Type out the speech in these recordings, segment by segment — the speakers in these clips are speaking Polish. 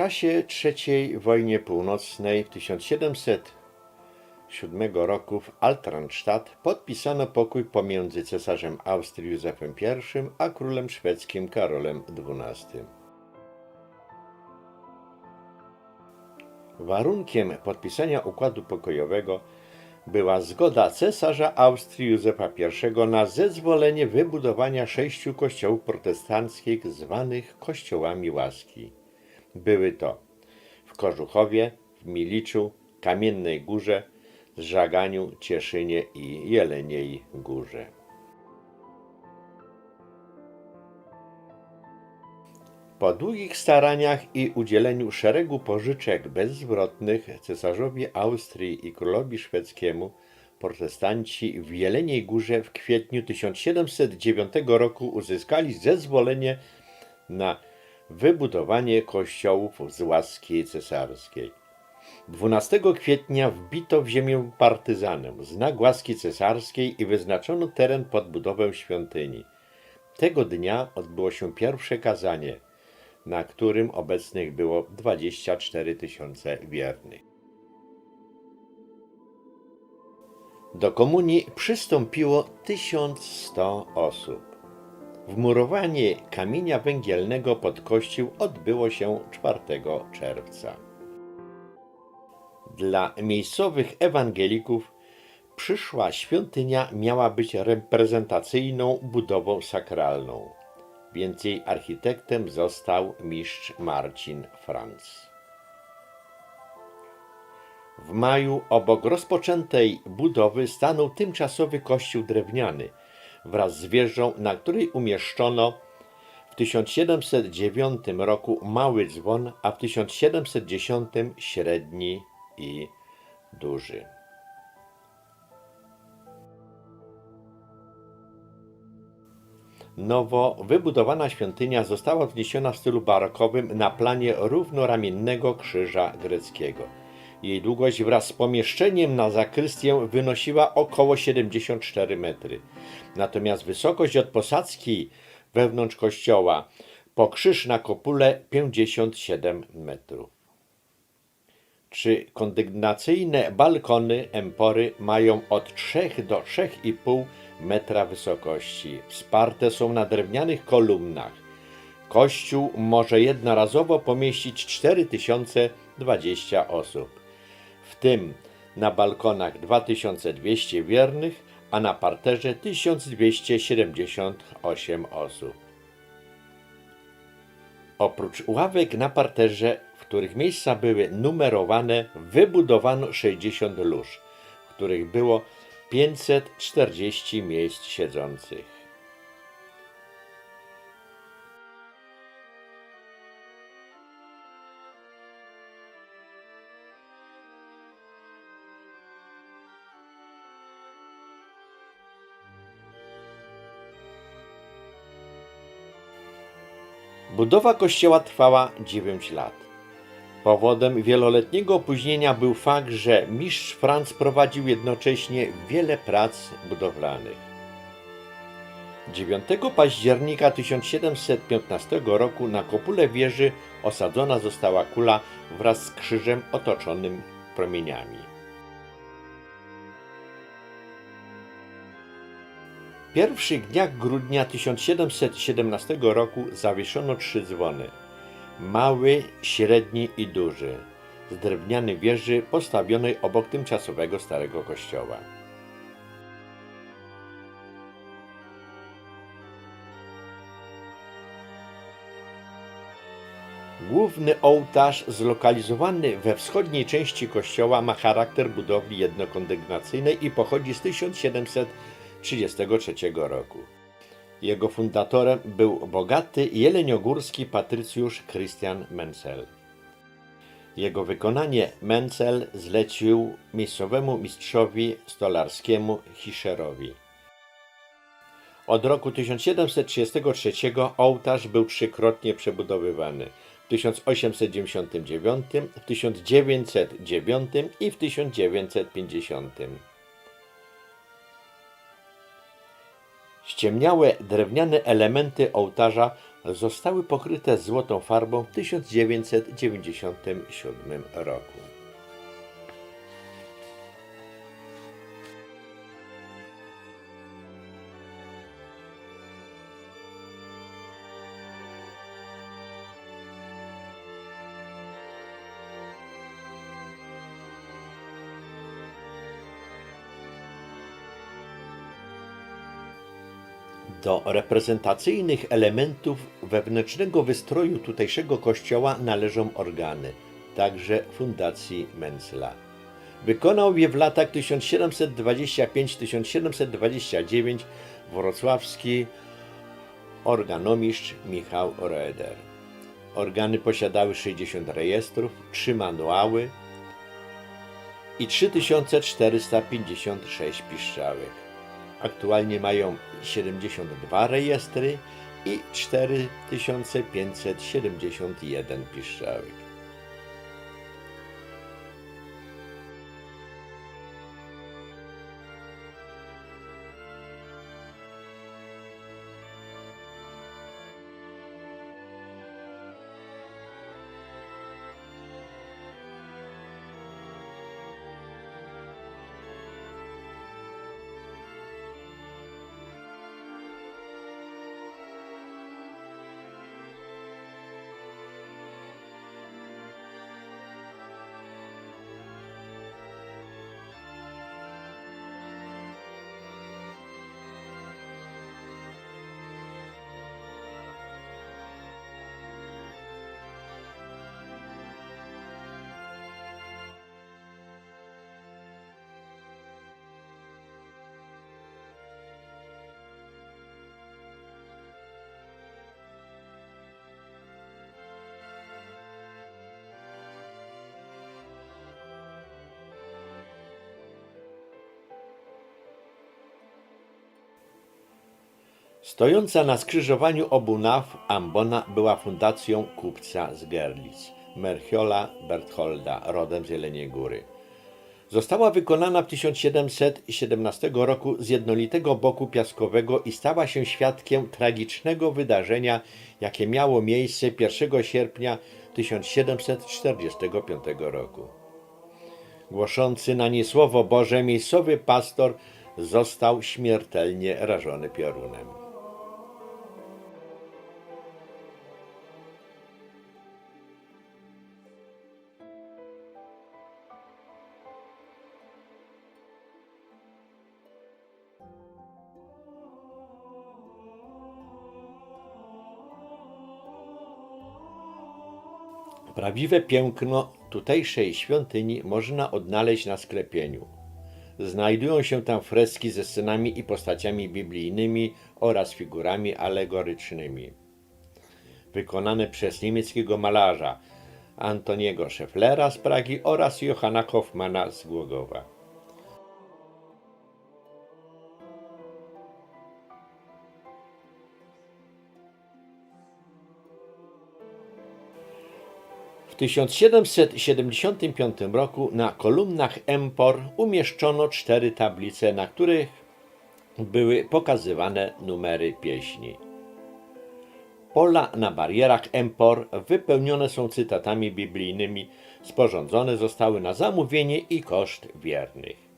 czasie III wojny północnej w 1707 roku w Altranstadt podpisano pokój pomiędzy cesarzem Austrii Józefem I a królem szwedzkim Karolem XII. Warunkiem podpisania układu pokojowego była zgoda cesarza Austrii Józefa I na zezwolenie wybudowania sześciu kościołów protestanckich zwanych kościołami łaski. Były to w Kożuchowie, w Miliczu, Kamiennej Górze, Żaganiu, Cieszynie i Jeleniej Górze. Po długich staraniach i udzieleniu szeregu pożyczek bezzwrotnych cesarzowi Austrii i królowi szwedzkiemu protestanci w Jeleniej Górze w kwietniu 1709 roku uzyskali zezwolenie na wybudowanie kościołów z łaski cesarskiej. 12 kwietnia wbito w ziemię partyzanem znak łaski cesarskiej i wyznaczono teren pod budowę świątyni. Tego dnia odbyło się pierwsze kazanie, na którym obecnych było 24 tysiące wiernych. Do komunii przystąpiło 1100 osób. Wmurowanie kamienia węgielnego pod kościół odbyło się 4 czerwca. Dla miejscowych ewangelików przyszła świątynia miała być reprezentacyjną budową sakralną, więc jej architektem został mistrz Marcin Franz. W maju obok rozpoczętej budowy stanął tymczasowy kościół drewniany wraz z wieżą, na której umieszczono w 1709 roku mały dzwon, a w 1710 średni i duży. Nowo wybudowana świątynia została wzniesiona w stylu barokowym na planie równoramiennego krzyża greckiego. Jej długość wraz z pomieszczeniem na zakrystię wynosiła około 74 metry. Natomiast wysokość od posadzki wewnątrz kościoła po krzyż na kopule 57 metrów. Trzy kondygnacyjne balkony empory mają od 3 do 3,5 metra wysokości. Wsparte są na drewnianych kolumnach. Kościół może jednorazowo pomieścić 4020 osób, w tym na balkonach 2200 wiernych, a na parterze 1278 osób. Oprócz ławek na parterze, w których miejsca były numerowane, wybudowano 60 lóż, w których było 540 miejsc siedzących. Budowa kościoła trwała 9 lat. Powodem wieloletniego opóźnienia był fakt, że mistrz Franz prowadził jednocześnie wiele prac budowlanych. 9 października 1715 roku na kopule wieży osadzona została kula wraz z krzyżem otoczonym promieniami. W pierwszych dniach grudnia 1717 roku zawieszono trzy dzwony mały, średni i duży, z drewnianej wieży postawionej obok tymczasowego starego kościoła. Główny ołtarz zlokalizowany we wschodniej części kościoła ma charakter budowli jednokondygnacyjnej i pochodzi z 1733 roku. Jego fundatorem był bogaty jeleniogórski patrycjusz Christian Menzel. Jego wykonanie Menzel zlecił miejscowemu mistrzowi stolarskiemu Hischerowi. Od roku 1733 ołtarz był trzykrotnie przebudowywany w 1899, w 1909 i w 1950. Ściemniałe drewniane elementy ołtarza zostały pokryte złotą farbą w 1997 roku. Do reprezentacyjnych elementów wewnętrznego wystroju tutejszego kościoła należą organy, także Fundacji Mencla. Wykonał je w latach 1725-1729 wrocławski organomistrz Michał Roeder. Organy posiadały 60 rejestrów, 3 manuały i 3456 piszczałek. Aktualnie mają 72 rejestry i 4571 piszczałek. Stojąca na skrzyżowaniu obu naw, Ambona była fundacją kupca z Gerlitz, Merchiola Bertholda, rodem z Jeleniej Góry. Została wykonana w 1717 roku z jednolitego boku piaskowego i stała się świadkiem tragicznego wydarzenia, jakie miało miejsce 1 sierpnia 1745 roku. Głoszący na nie słowo Boże, miejscowy pastor został śmiertelnie rażony piorunem. Prawdziwe piękno tutejszej świątyni można odnaleźć na sklepieniu. Znajdują się tam freski ze scenami i postaciami biblijnymi oraz figurami alegorycznymi. Wykonane przez niemieckiego malarza Antoniego Schefflera z Pragi oraz Johanna Hoffmana z Głogowa. 1775 roku na kolumnach Empor umieszczono cztery tablice, na których były pokazywane numery pieśni. Pola na barierach Empor wypełnione są cytatami biblijnymi, sporządzone zostały na zamówienie i koszt wiernych.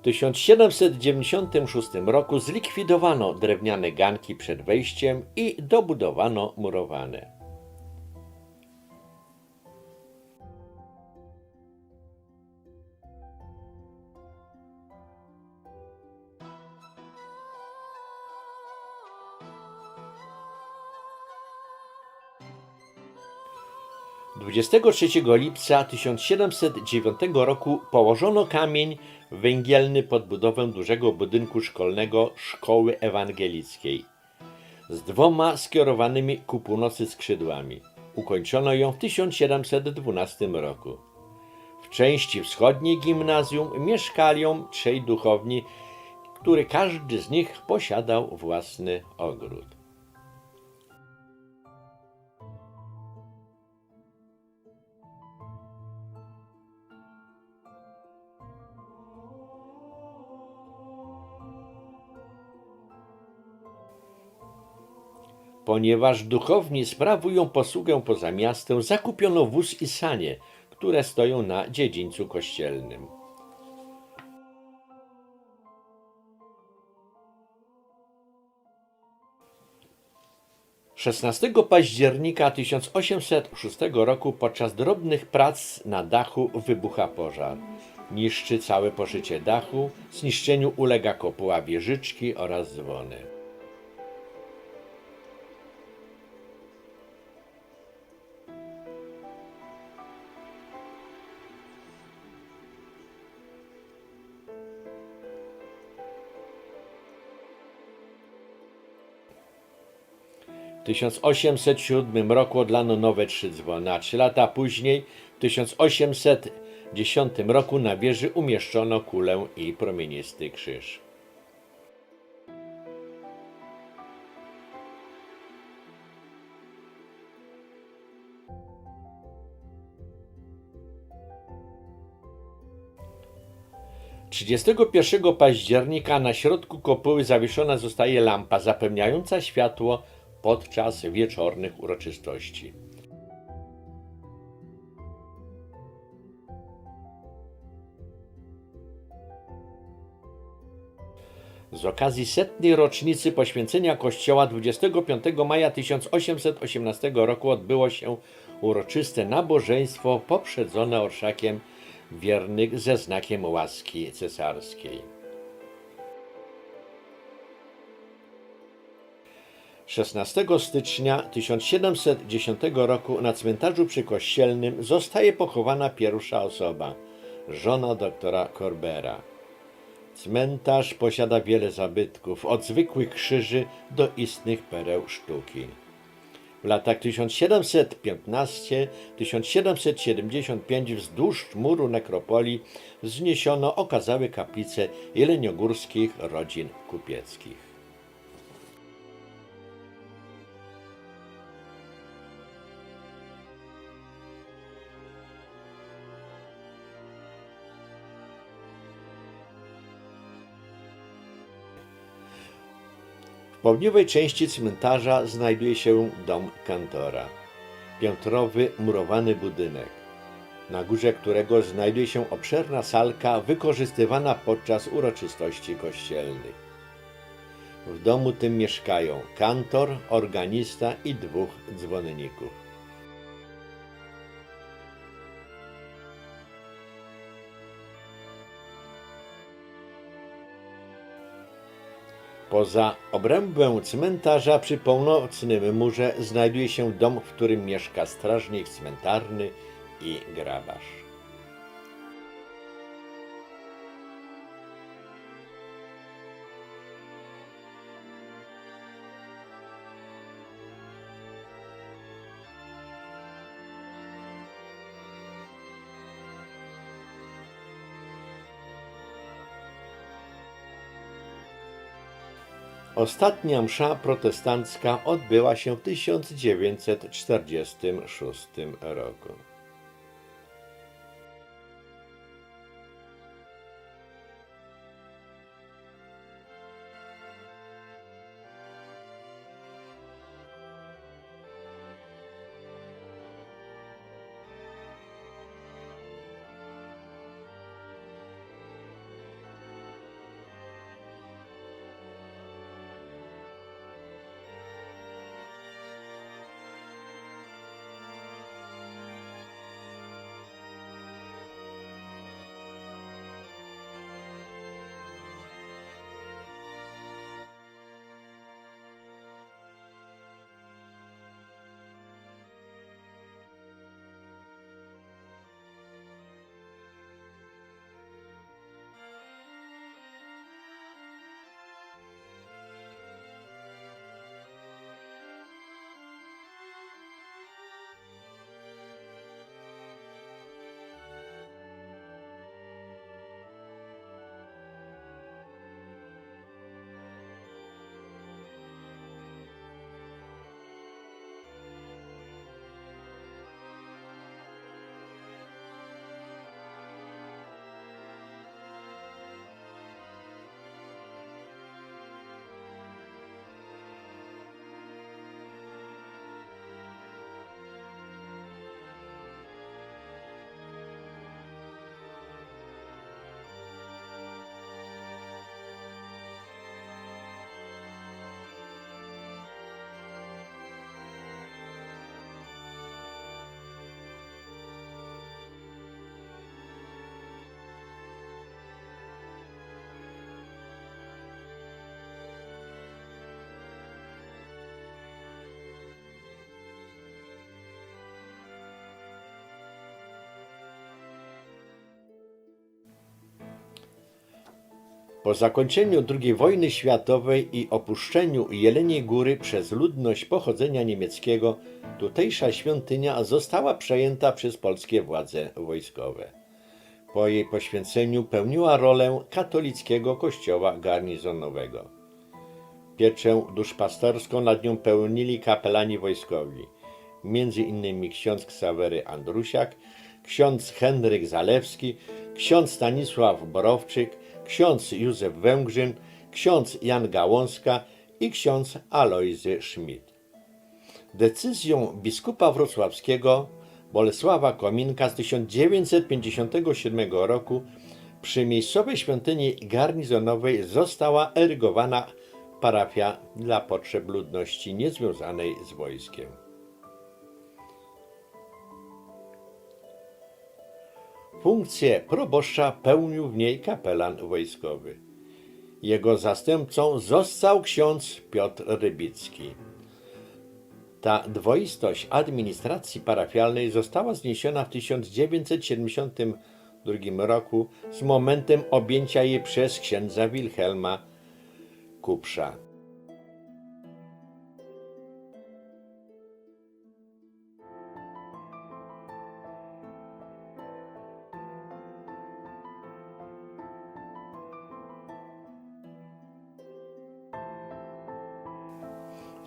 W 1796 roku zlikwidowano drewniane ganki przed wejściem i dobudowano murowane. 23 lipca 1709 roku położono kamień węgielny pod budowę dużego budynku szkolnego Szkoły Ewangelickiej z dwoma skierowanymi ku północy skrzydłami. Ukończono ją w 1712 roku. W części wschodniej gimnazjum mieszkali trzej duchowni, który każdy z nich posiadał własny ogród. Ponieważ duchowni sprawują posługę poza miastem, zakupiono wóz i sanie, które stoją na dziedzińcu kościelnym. 16 października 1806 roku podczas drobnych prac na dachu wybucha pożar. Niszczy całe poszycie dachu, zniszczeniu ulega kopuła wieżyczki oraz dzwony. W 1807 roku odlano nowe trzy dzwony, a trzy lata później, w 1810 roku na wieży umieszczono kulę i promienisty krzyż. Trzydziestego pierwszego października na środku kopuły zawieszona zostaje lampa zapewniająca światło podczas wieczornych uroczystości. Z okazji setnej rocznicy poświęcenia kościoła 25 maja 1818 roku odbyło się uroczyste nabożeństwo poprzedzone orszakiem wiernych ze znakiem łaski cesarskiej. 16 stycznia 1710 roku na cmentarzu przykościelnym zostaje pochowana pierwsza osoba, żona doktora Corbera. Cmentarz posiada wiele zabytków, od zwykłych krzyży do istnych pereł sztuki. W latach 1715-1775 wzdłuż muru nekropolii wzniesiono okazałe kaplice jeleniogórskich rodzin kupieckich. Południowej części cmentarza znajduje się dom kantora. Piętrowy, murowany budynek, na górze którego znajduje się obszerna salka wykorzystywana podczas uroczystości kościelnych. W domu tym mieszkają kantor, organista i dwóch dzwonników. Poza obrębem cmentarza przy północnym murze znajduje się dom, w którym mieszka strażnik cmentarny i grabarz. Ostatnia msza protestancka odbyła się w 1946 roku. Po zakończeniu II wojny światowej i opuszczeniu Jeleniej Góry przez ludność pochodzenia niemieckiego, tutejsza świątynia została przejęta przez polskie władze wojskowe. Po jej poświęceniu pełniła rolę katolickiego kościoła garnizonowego. Pieczę duszpasterską nad nią pełnili kapelani wojskowi, między innymi ksiądz Ksawery Andrusiak, ksiądz Henryk Zalewski, ksiądz Stanisław Borowczyk, ksiądz Józef Węgrzyn, ksiądz Jan Gałązka i ksiądz Alojzy Schmidt. Decyzją biskupa wrocławskiego Bolesława Kominka z 1957 roku przy miejscowej świątyni garnizonowej została erygowana parafia dla potrzeb ludności niezwiązanej z wojskiem. Funkcję proboszcza pełnił w niej kapelan wojskowy. Jego zastępcą został ksiądz Piotr Rybicki. Ta dwoistość administracji parafialnej została zniesiona w 1972 roku z momentem objęcia jej przez księdza Wilhelma Kupsza.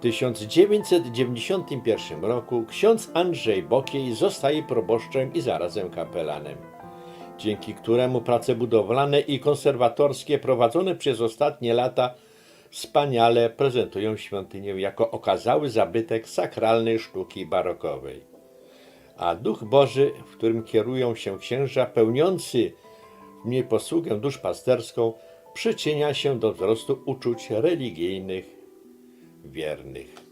W 1991 roku ksiądz Andrzej Bokiej zostaje proboszczem i zarazem kapelanem, dzięki któremu prace budowlane i konserwatorskie prowadzone przez ostatnie lata wspaniale prezentują świątynię jako okazały zabytek sakralnej sztuki barokowej. A Duch Boży, w którym kierują się księża pełniący w niej posługę duszpasterską, przyczynia się do wzrostu uczuć religijnych wiernych.